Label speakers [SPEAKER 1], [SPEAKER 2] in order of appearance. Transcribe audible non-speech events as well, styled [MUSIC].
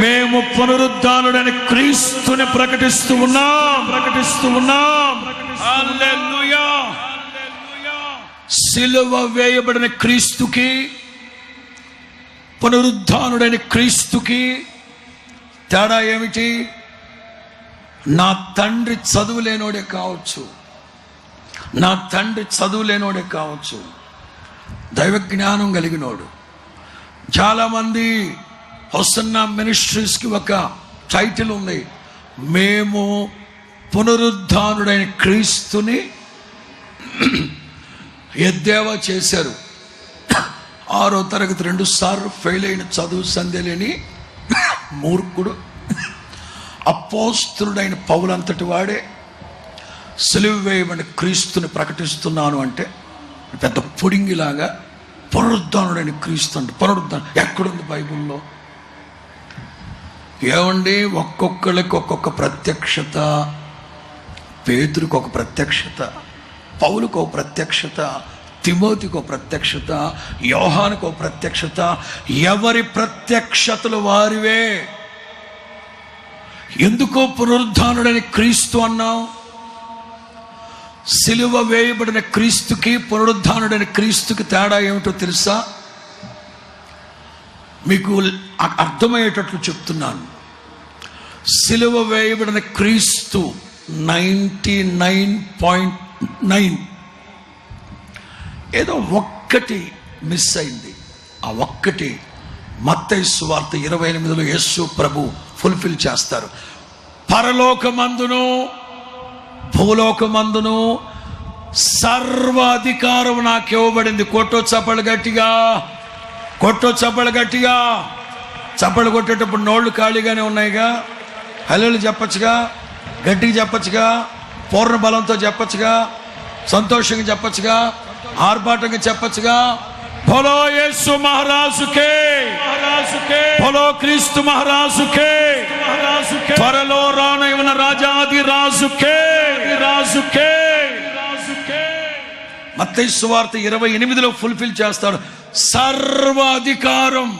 [SPEAKER 1] మేము పునరుద్ధానుడని క్రీస్తుని ప్రకటిస్తూ ఉన్నాం ప్రకటిస్తూ ఉన్నాం. సిలువ వేయబడిన క్రీస్తుకి పునరుద్ధానుడైన క్రీస్తుకి తేడా ఏమిటి? నా తండ్రి చదువు లేనోడే కావచ్చు. నా తండ్రి చదువు లేనోడే కావచ్చు. దైవ జ్ఞానం కలిగినోడు. చాలామంది వస్తున్న మినిస్ట్రీస్కి ఒక టైటిల్ ఉంది. మేము పునరుద్ధానుడైన క్రీస్తుని [CLEARS THROAT] ఎద్దేవా చేశారు. ఆరో తరగతి రెండు సార్లు ఫెయిల్ అయిన చదువు సందేలేని మూర్ఖుడు. అపోస్తుడైన పౌలంతటి వాడే సెలవు వేయమని క్రీస్తుని ప్రకటిస్తున్నాను అంటే పెద్ద పుడింగిలాగా పునరుద్ధానుడైన క్రీస్తు అంటే. పునరుద్ధానం. ఎక్కడుంది బైబిల్లో? ఏమండి? ఒక్కొక్కళ్ళకి ఒక్కొక్క ప్రత్యక్షత పేతురికి ఒక ప్రత్యక్షత పౌలకు ఒక ప్రత్యక్షత తిమోతికో ఒక ప్రత్యక్షత యోహానికి ఒక ప్రత్యక్షత ఎవరి ప్రత్యక్షతలు వారివే? ఎందుకో పునరుద్ధానుడని క్రీస్తు అన్నావు? సిలువ వేయబడిన క్రీస్తుకి పునరుద్ధానుడైన క్రీస్తుకి తేడా ఏమిటో తెలుసా? మీకు అర్థమయ్యేటట్లు చెప్తున్నాను. సిలువ వేయబడిన క్రీస్తు నైంటీ నైన్ పాయింట్ నైన్ ఏదో ఒక్కటి మిస్ అయింది. ఆ ఒక్కటి మత్తయి సువార్త ఇరవై ఎనిమిదిలో యేసు ప్రభు ఫుల్ఫిల్ చేస్తారు. పరలోకమందును భూలోకమందును సర్వ అధికారం నాకు ఇవ్వబడింది కొట్టో చప్పలు గట్టిగా కొట్టో చప్పలు గట్టిగా. చప్పలు కొట్టేటప్పుడు నోళ్ళు ఖాళీగానే ఉన్నాయిగా? హల్లెలు చెప్పచ్చుగా? గట్టిగా చెప్పచ్చుగా? పూర్ణ బలంతో చెప్పచ్చుగా? సంతోషంగా చెప్పచ్చుగా? ఆర్భాటంగా చెప్పచ్చుగా. బోలో యేసు మహారాజుకే. బోలో క్రీస్తు మహారాజుకే. త్వరలో రానైన రాజాది రాజుకే. రాజుకే. మత్తయి సువార్త ఇరవై ఎనిమిదిలో ఫుల్ఫిల్ చేస్తాడు. సర్వ అధికారం